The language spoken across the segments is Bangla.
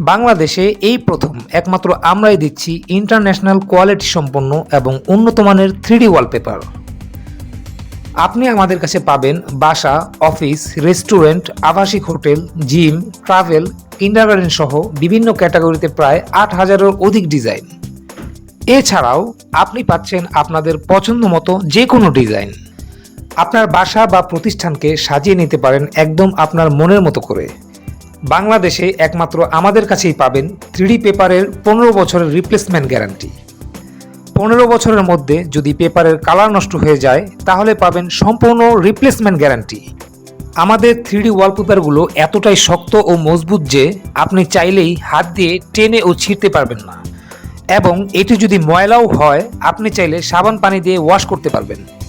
বাংলাদেশে এই প্রথম, একমাত্র আমরাই দিচ্ছি ইন্টারন্যাশনাল কোয়ালিটি সম্পন্ন এবং উন্নত মানের থ্রিডি ওয়ালপেপার। আপনি আমাদের কাছে পাবেন বাসা, অফিস, রেস্টুরেন্ট, আবাসিক হোটেল, জিম, ট্রাভেল কিন্ডারগার্ডেন সহ বিভিন্ন ক্যাটাগরিতে প্রায় আট হাজারের অধিক ডিজাইন। এছাড়াও আপনি পাচ্ছেন আপনাদের পছন্দ মতো যে কোনো ডিজাইন। আপনার বাসা বা প্রতিষ্ঠানকে সাজিয়ে নিতে পারেন একদম আপনার মনের মতো করে। বাংলাদেশে একমাত্র আমাদের কাছেই পাবেন থ্রিডি পেপারের পনেরো বছরের রিপ্লেসমেন্ট গ্যারান্টি পনেরো বছরের মধ্যে যদি পেপারের কালার নষ্ট হয়ে যায়, তাহলে পাবেন সম্পূর্ণ রিপ্লেসমেন্ট গ্যারান্টি আমাদের থ্রিডি ওয়ালপেপারগুলো এতটাই শক্ত ও মজবুত যে আপনি চাইলেই হাত দিয়ে টেনে ও ছিঁড়তে পারবেন না। এবং এটি যদি ময়লাও হয়, আপনি চাইলে সাবান পানি দিয়ে ওয়াশ করতে পারবেন।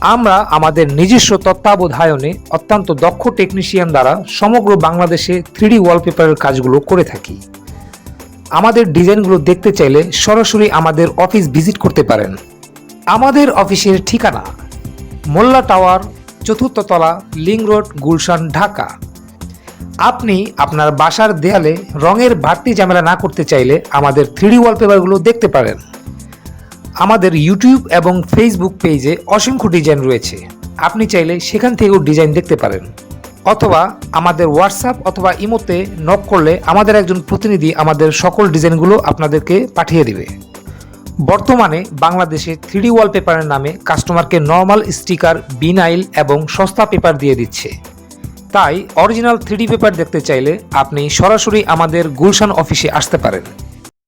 আমরা আমাদের নিজস্ব তত্ত্বাবধায়নে অত্যন্ত দক্ষ টেকনিশিয়ান দ্বারা সমগ্র বাংলাদেশে থ্রিডি ওয়ালপেপারের কাজগুলো করে থাকি। আমাদের ডিজাইনগুলো দেখতে চাইলে সরাসরি আমাদের অফিস ভিজিট করতে পারেন। আমাদের অফিসের ঠিকানা মোল্লা টাওয়ার, চতুর্থ তলা, লিং রোড, গুলশান, ঢাকা। আপনি আপনার বাসার দেয়ালে রঙের বাড়তি ঝামেলা না করতে চাইলে আমাদের থ্রিডি ওয়ালপেপারগুলো দেখতে পারেন। আমাদের ইউটিউব এবং ফেসবুক পেজে অসংখ্য ডিজাইন রয়েছে। আপনি চাইলে সেখান থেকেও ডিজাইন দেখতে পারেন। অথবা আমাদের হোয়াটসঅ্যাপ অথবা ইমোতে নক করলে আমাদের একজন প্রতিনিধি আমাদের সকল ডিজাইনগুলো আপনাদেরকে পাঠিয়ে দেবে। বর্তমানে বাংলাদেশে থ্রিডি ওয়ালপেপারের নামে কাস্টমারকে নর্মাল স্টিকার বিনাইল এবং সস্তা পেপার দিয়ে দিচ্ছে। তাই অরিজিনাল থ্রিডি পেপার দেখতে চাইলে আপনি সরাসরি আমাদের গুলশান অফিসে আসতে পারেন।